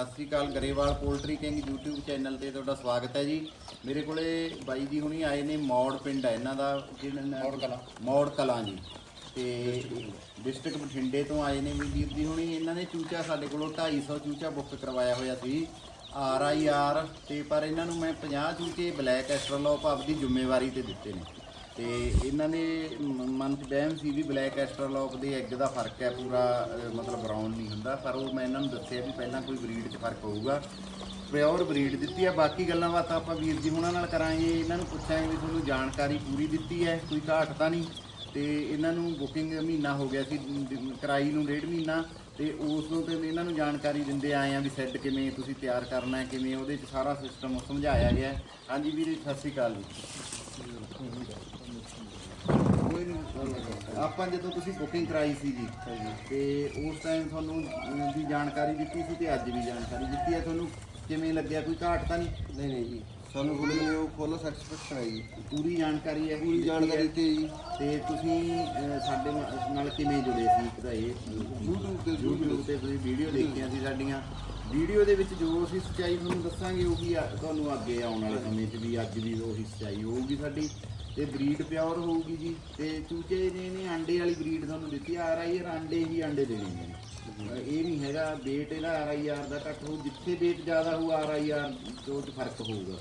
ਸਤਿ ਸ੍ਰੀ ਅਕਾਲ Grewal poultry king YouTube channel ਤੇ ਤੁਹਾਡਾ ਸਵਾਗਤ ਹੈ ਜੀ। ਮੇਰੇ ਕੋਲੇ ਬਾਈ ਜੀ ਹੁਣੀ ਆਏ ਨੇ ਮੌੜ ਪਿੰਡ ਹੈ ਇਹਨਾਂ ਦਾ ਮੌੜ ਕਲਾਂ। ਮੌੜ ਕਲਾਂ ਜੀ। ਤੇ ਡਿਸਟ੍ਰਿਕਟ ਬਠਿੰਡੇ ਤੋਂ ਆਏ ਨੇ ਵੀ ਵੀਰ ਜੀ ਹੁਣੀ। ਇਹਨਾਂ ਨੇ ਚੂਚਾ ਸਾਡੇ ਕੋਲੋਂ 250 ਚੂਚਾ ਬੁੱਕ ਕਰਵਾਇਆ ਹੋਇਆ ਸੀ। ਆਰ ਆਈ ਆਰ ਤੇ ਪਰ ਇਹਨਾਂ ਨੂੰ ਮੈਂ 50 ਚੂਚੇ ਬਲੈਕ ਐਸਟਰਲੋਪ ਆਪਦੀ ਜ਼ਿੰਮੇਵਾਰੀ ਤੇ ਦਿੱਤੇ ਨੇ। ਤੇ ਇਹਨਾਂ ਨੇ ਮ- ਮਨ ਚ ਵਹਿਮ ਸੀ ਵੀ ਬਲੈਕ ਐਸਟਰਲੋਪ ਦੇ ਐਗ ਦਾ ਫ਼ਰਕ ਹੈ ਪੂਰਾ ਅਹ, ਮਤਲਬ ਬਰਾਊਨ ਨਹੀਂ ਹੁੰਦਾ ਪਰ ਉਹ ਮੈਂ ਇਹਨਾਂ ਨੂੰ ਦੱਸਿਆ ਵੀ ਪਹਿਲਾਂ ਕੋਈ ਬਰੀਡ 'ਚ ਫ਼ਰਕ ਹੋਊਗਾ। ਪਿਓਰ ਬਰੀਡ ਦਿੱਤੀ ਹੈ ਬਾਕੀ ਗੱਲਾਂ ਬਾਤਾਂ ਆਪਾਂ ਵੀਰ ਜੀ ਹੁਣਾਂ ਨਾਲ ਕਰਾਂਗੇ। ਇਹਨਾਂ ਨੂੰ ਪੁੱਛਾਂਗੇ ਵੀ ਤੁਹਾਨੂੰ ਜਾਣਕਾਰੀ ਪੂਰੀ ਦਿੱਤੀ ਹੈ ਕੋਈ ਘਾਟ ਤਾਂ ਨਹੀਂ? ਤੇ ਇਹਨਾਂ ਨੂੰ ਬੁਕਿੰਗ ਮਹੀਨਾ ਹੋ ਗਿਆ ਸੀ ਦ- ਕਰਾਈ ਨੂੰ ਡੇਢ ਮਹੀਨਾ। ਤੇ ਉਸ ਨੂੰ ਤੇ ਇਹਨਾਂ ਨੂੰ ਜਾਣਕਾਰੀ ਦਿੰਦੇ ਆਏ ਆ ਵੀ ਸੈੱਟ ਕਿਵੇਂ ਤੁਸੀਂ ਤਿਆਰ ਕਰਨਾ ਹੈ ਕਿਵੇਂ ਉਹਦੇ 'ਚ ਸਾਰਾ ਸਿਸਟਮ ਸਮਝਾਇਆ ਗਿਆ ਹੈ। ਹਾਂਜੀ ਵੀਰੇ ਸਤਿ ਸ਼੍ਰੀ ਅਕਾਲ ਜੀ। ਕੋਈ ਨਹੀਂ ਆਪਾਂ ਜਦੋਂ ਤੁਸੀਂ ਬੁਕਿੰਗ ਕਰਾਈ ਸੀ ਜੀ ਤੇ ਉਸ ਟਾਈਮ ਤੁਹਾਨੂੰ ਅਮ, ਦੀ ਜਾਣਕਾਰੀ ਦਿੱਤੀ ਸੀ ਤੇ ਅੱਜ ਵੀ ਜਾਣਕਾਰੀ ਦਿੱਤੀ ਹੈ। ਤੁਹਾਨੂੰ ਕਿਵੇਂ ਲੱਗਿਆ? ਕੋਈ ਘਾਟ ਤਾਂ ਨਹੀਂ? ਨਹੀਂ ਨਹੀਂ ਜੀ। ਸਾਨੂੰ ਫੁੱਲ ਨੂੰ ਫੁੱਲ ਸੈਟੀਸਫੈਕਸ਼ਨ ਹੈ ਜੀ। ਪੂਰੀ ਜਾਣਕਾਰੀ ਹੈ ਪੂਰੀ ਜਾਣਕਾਰੀ ਦਿੱਤੀ ਜੀ। ਤੇ ਤੁਸੀਂ ਅਹ, ਸਾਡੇ ਨਾਲ- ਨਾਲ ਕਿਵੇਂ ਜੁੜੇ ਸੀ ਇੱਕ ਤਾਂ ਇਹ YouTube ਤੇ YouTube ਤੇ ਤੁਸੀਂ ਵੀਡੀਓ ਦੇਖੀਆਂ ਸੀ ਸਾਡੀਆਂ। ਵੀਡੀਓ ਦੇ ਵਿੱਚ ਜੋ ਅਸੀਂ ਸੱਚਾਈ ਤੁਹਾਨੂੰ ਦੱਸਾਂਗੇ ਉਹ ਵੀ ਤੁਹਾਨੂੰ ਅੱਗੇ ਆਉਣ ਵਾਲੇ ਸਮੇਂ 'ਚ ਵੀ ਅੱਜ ਵੀ ਉਹੀ ਸੱਚਾਈ ਹੋਊਗੀ ਸਾਡੀ। ਤੇ ਬਰੀਡ ਪਿਓਰ ਹੋਊਗੀ ਜੀ। ਤੇ ਚੂਚੇ ਨੇ ਨੇ ਆਂਡੇ ਵਾਲੀ ਬਰੀਡ ਤੁਹਾਨੂੰ ਦਿੱਤੀ। ਆ ਰਹੀ ਹੈ ਆਂਡੇ ਹੀ ਆਂਡੇ ਦੇਣੇ ਨੇ। ਇਹ ਨਹੀਂ ਹੈਗਾ weight ਇਹਦਾ ਆਰ ਦਾ ਘੱਟ ਹੋਊ ਜਿੱਥੇ weight ਜ਼ਿਆਦਾ ਹੋਊ ਆਰ ਤੋਂ ਚ ਫ਼ਰਕ ਹੋਊਗਾ।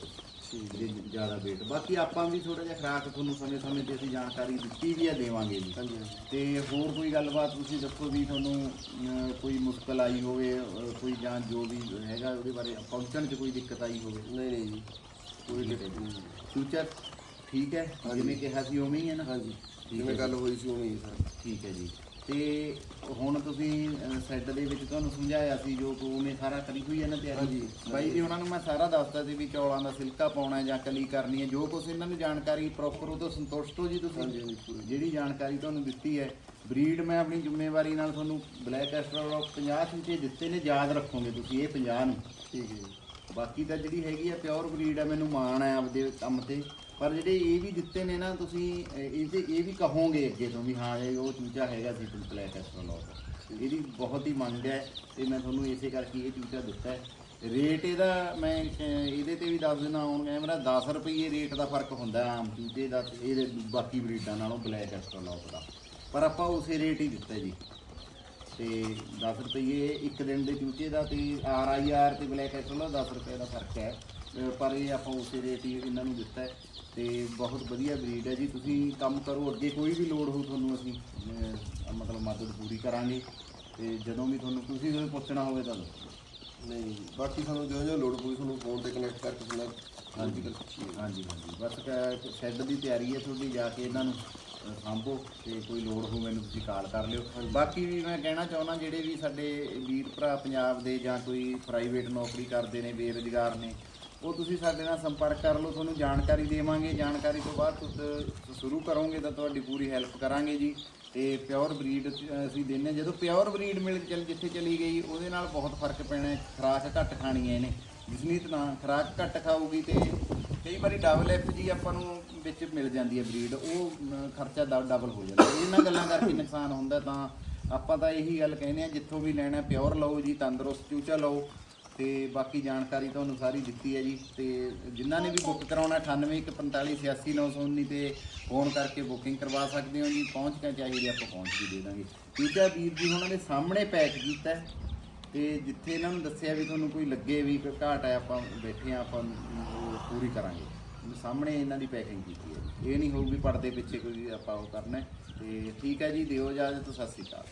ਜੇ ਜ਼ਿਆਦਾ weight ਬਾਕੀ ਆਪਾਂ ਵੀ ਥੋੜਾ ਜਿਹਾ ਖਰਾਕ ਤੁਹਾਨੂੰ ਸਮੇਂ ਸਮੇਂ ਤੇ ਅਸੀਂ ਜਾਣਕਾਰੀ ਦਿੱਤੀ ਵੀ ਆ ਦੇਵਾਂਗੇ ਜੀ। ਹਾਂਜੀ ਤੇ ਹੋਰ ਕੋਈ ਗੱਲਬਾਤ ਤੁਸੀਂ ਦੱਸੋ ਵੀ ਤੁਹਾਨੂੰ ਅਹ, ਕੋਈ ਮੁਸ਼ਕਲ ਆਈ ਹੋਵੇ ਅਹ, ਕੋਈ ਜਾਂ ਜੋ ਵੀ ਹੈਗਾ ਉਹਦੇ ਬਾਰੇ ਪਹੁੰਚਣ 'ਚ ਕੋਈ ਦਿੱਕਤ ਆਈ ਹੋਵੇ? ਨਹੀਂ ਨਹੀਂ ਜੀ। ਕੋਈ ਦਿੱਕਤ ਨਹੀਂ। ਫਿਊਚਰ ਠੀਕ ਹੈ? ਜਿਵੇਂ ਕਿਹਾ ਸੀ ਉਵੇਂ ਹੀ ਹੈ ਨਾ? ਹਾਂਜੀ। ਜਿਵੇਂ ਗੱਲ ਹੋਈ ਸੀ ਉਵੇਂ ਹੀ ਸਰ। ਠੀਕ ਹੈ ਜੀ। ਤੇ ਹੁਣ ਤੁਸੀਂ ਸੈੱਟ ਦੇ ਵਿੱਚ ਤੁਹਾਨੂੰ ਸਮਝਾਇਆ ਸੀ ਜੋ ਕੋਨੇ ਸਾਰਾ ਕਰੀ ਹੋਈ ਹੈ ਨਾ ਤਿਆਰੀ। ਬਾਈ ਜੀ ਉਹਨਾਂ ਨੂੰ ਮੈਂ ਸਾਰਾ ਦੱਸਤਾ ਸੀ ਵੀ ਚੌਲਾਂ ਦਾ ਸਿਲਕਾ ਪਾਉਣਾ ਹੈ ਜਾਂ ਕਲੀ ਕਰਨੀ ਹੈ। ਜੋ ਕੁਝ ਇਹਨਾਂ ਨੂੰ ਜਾਣਕਾਰੀ ਪ੍ਰੋਪਰ ਉਹ ਤੋਂ ਸੰਤੁਸ਼ਟ ਹੋ ਜੀ ਤੁਸੀਂ। ਜਿਹੜੀ ਜਾਣਕਾਰੀ ਤੁਹਾਨੂੰ ਦਿੱਤੀ ਹੈ ਬਰੀਡ ਮੈਂ ਆਪਣੀ ਜ਼ਿੰਮੇਵਾਰੀ ਨਾਲ ਤੁਹਾਨੂੰ ਬਲੈਕ ਐਸਟਰੋਲ 50 ਚੂਚੇ ਦਿੱਤੇ ਨੇ ਯਾਦ ਰੱਖੋਗੇ ਤੁਸੀਂ ਇਹ 50 ਨੂੰ। ਠੀਕ ਹੈ ਜੀ। ਬਾਕੀ ਤਾਂ ਜਿਹੜੀ ਹੈਗੀ ਆ ਪਿਓਰ ਬਰੀਡ ਆ ਮੈਨੂੰ ਮਾਣ ਆ ਆਪਦੇ ਕੰਮ ਤੇ। ਪਰ ਜਿਹੜੇ ਇਹ ਵੀ ਦਿੱਤੇ ਨੇ ਨਾ ਤੁਸੀਂ ਅਹ, ਇਹਦੇ ਇਹ ਵੀ ਕਹੋਗੇ ਅੱਗੇ ਤੋਂ ਵੀ ਹਾਂ ਇਹ ਉਹ ਚੂਚਾ ਹੈਗਾ ਸੀ ਬਲੈਕ ਐਸਟਰੋਲੋਗ ਇਹਦੀ ਬਹੁਤ ਹੀ ਮੰਗ ਹੈ ਤੇ ਮੈਂ ਤੁਹਾਨੂੰ ਇਸੇ ਕਰਕੇ ਇਹ ਚੂਚਾ ਦਿੱਤਾ ਹੈ। ਰੇਟ ਇਹਦਾ ਮੈਂ ਇਹਦੇ ਤੇ ਵੀ ਦੱਸ ਦਿੰਦਾ ਔਨ ਕੈਮਰਾ 10 ਰੁਪਏ ਰੇਟ ਦਾ ਫ਼ਰਕ ਹੁੰਦਾ ਆਮ ਚੂਚੇ ਦਾ ਇਹਦੇ ਬਾਕੀ ਬਰੀਡਾਂ ਨਾਲੋਂ ਬਲੈਕ ਐਸਟਰੋਲੋਗ ਦਾ। ਪਰ ਆਪਾਂ ਉਸੇ ਰੇਟ ਹੀ ਦਿੱਤਾ ਜੀ। ਤੇ 10 ਰੁਪਏ ਇੱਕ ਦਿਨ ਦੇ ਚੂਚੇ ਦਾ ਤੇ ਆਰ ਆਈ ਆਰ ਤੇ ਬਲੈਕ ਐਪਲ ਦਾ 10 ਰੁਪਏ ਦਾ ਫ਼ਰਕ ਹੈ। ਪਰ ਇਹ ਆਪਾਂ ਉਸੇ ਰੇਟ ਹੀ ਇਹਨਾਂ ਨੂੰ ਦਿੱਤਾ ਹੈ। ਤੇ ਬਹੁਤ ਵਧੀਆ ਬਰੀਡ ਹੈ ਜੀ। ਤੁਸੀਂ ਕੰਮ ਕਰੋ ਅੱਗੇ ਕੋਈ ਵੀ ਲੋੜ ਹੋ ਤੁਹਾਨੂੰ ਅਸੀਂ ਅਹ, ਮਤਲਬ ਮਦਦ ਪੂਰੀ ਕਰਾਂਗੇ। ਤੇ ਜਦੋਂ ਵੀ ਤੁਹਾਨੂੰ ਤੁਸੀਂ ਕੋਈ ਪੁੱਛਣਾ ਹੋਵੇ ਤਾਂ ਦੱਸੋ। ਨਹੀਂ ਬਾਕੀ ਸਾਨੂੰ ਜੋ ਜੋ ਲੋੜ ਪਈ ਤੁਹਾਨੂੰ ਫੋਨ ਤੇ ਕਨੈਕਟ ਕਰਕੇ ਸੁਣਾ ਹਾਂਜੀ ਹਾਂਜੀ ਹਾਂਜੀ। ਬਸ ਸ਼ੈੱਡ ਦੀ ਤਿਆਰੀ ਹੈ ਤੁਹਾਡੀ ਜਾ ਕੇ ਇਹਨਾਂ ਨੂੰ ਸਾਂਭੋ ਤੇ ਕੋਈ ਲੋੜ ਹੋ ਮੈਨੂੰ ਤੁਸੀਂ ਕਾਲ ਕਰ ਲਿਓ। ਬਾਕੀ ਵੀ ਮੈਂ ਕਹਿਣਾ ਚਾਹੁੰਦਾ ਜਿਹੜੇ ਵੀ ਸਾਡੇ ਵੀਰ ਭਰਾ ਪੰਜਾਬ ਦੇ ਜਾਂ ਕੋਈ ਪ੍ਰਾਈਵੇਟ ਨੌਕਰੀ ਕਰਦੇ ਨੇ ਬੇਰੁਜ਼ਗਾਰ ਨੇ ਉਹ ਤੁਸੀਂ ਸਾਡੇ ਨਾਲ ਸੰਪਰਕ ਕਰ ਲਓ ਤੁਹਾਨੂੰ ਜਾਣਕਾਰੀ ਦੇਵਾਂਗੇ। ਜਾਣਕਾਰੀ ਤੋਂ ਬਾਅਦ ਤੁਸੀਂ ਸ਼ੁਰੂ ਕਰੋਗੇ ਤਾਂ ਤੁਹਾਡੀ ਪੂਰੀ ਹੈਲਪ ਕਰਾਂਗੇ ਜੀ। ਤੇ ਪਿਓਰ ਬਰੀਡ ਅਸੀਂ ਦਿੰਨੇ ਜਦੋਂ ਪਿਓਰ ਬਰੀਡ ਮਿਲ ਚੱਲ ਜਿੱਥੇ ਚਲੀ ਗਈ ਉਹਦੇ ਨਾਲ ਬਹੁਤ ਫ਼ਰਕ ਪੈਣਾ। ਹੈ। ਖੁਰਾਕ ਘੱਟ ਖਾਣੀ ਹੈ ਇਹਨੇ। ਜਿਸਨੀਤ ਨਾ ਖੁਰਾਕ ਘੱਟ ਖਾਊਗੀ ਤੇ ਕਈ ਵਾਰੀ ਡਬਲ ਐਫ ਜੀ ਆਪਾਂ ਨੂੰ ਵਿੱਚ ਮਿਲ ਜਾਂਦੀ ਹੈ ਬਰੀਡ। ਉਹ ਅਮ, ਖਰਚਾ ਡਬਲ ਹੋ ਜਾਂਦਾ। ਇਹਨਾਂ ਗੱਲਾਂ ਕਰਕੇ ਨੁਕਸਾਨ ਹੁੰਦਾ ਤਾਂ ਆਪਾਂ ਤਾਂ ਇਹੀ ਗੱਲ ਕਹਿੰਦੇ ਆ ਜਿੱਥੋਂ ਵੀ ਲੈਣਾ ਪਿਓਰ ਲਓ ਜੀ ਤੰਦਰੁਸਤ ਚੂਚਾ ਲਓ। ਤੇ ਬਾਕੀ ਜਾਣਕਾਰੀ ਤੁਹਾਨੂੰ ਸਾਰੀ ਦਿੱਤੀ ਹੈ ਜੀ। ਤੇ ਜਿਨ੍ਹਾਂ ਨੇ ਵੀ ਬੁੱਕ ਕਰਾਉਣਾ 9814586919 ਤੇ ਫੋਨ ਕਰਕੇ ਬੁਕਿੰਗ ਕਰਵਾ ਸਕਦੇ ਹੋ ਜੀ। ਪਹੁੰਚ ਕੇ ਚਾਹੀਦੀ ਆਪਾਂ ਪਹੁੰਚ ਵੀ ਦੇ ਦਾਂਗੇ। ਤੀਜਾ ਵੀਰ ਜੀ ਉਹਨਾਂ ਦੇ ਸਾਹਮਣੇ ਪੈਕ ਕੀਤਾ ਹੈ। ਤੇ ਜਿੱਥੇ ਇਹਨਾਂ ਨੂੰ ਦੱਸਿਆ ਵੀ ਤੁਹਾਨੂੰ ਕੋਈ ਲੱਗੇ ਵੀ, ਕੋਈ ਘਾਟ ਹੈ, ਆਪਾਂ ਬੈਠੇ ਆ ਆਪਾਂ ਉਹ ਪੂਰੀ ਕਰਾਂਗੇ। ਸਾਹਮਣੇ ਇਹਨਾਂ ਦੀ ਪੈਕਿੰਗ ਕੀਤੀ ਹੈ ਇਹ ਨਹੀਂ ਹੋਊਗੀ ਪਰਦੇ ਪਿੱਛੇ ਕੋਈ ਆਪਾਂ ਉਹ ਕਰਨਾ ਹੈ। ਤੇ ਠੀਕ ਹੈ ਜੀ, ਦਿਓ ਇਜਾਜ਼ਤ, ਸਤਿ ਸ਼੍ਰੀ ਅਕਾਲ।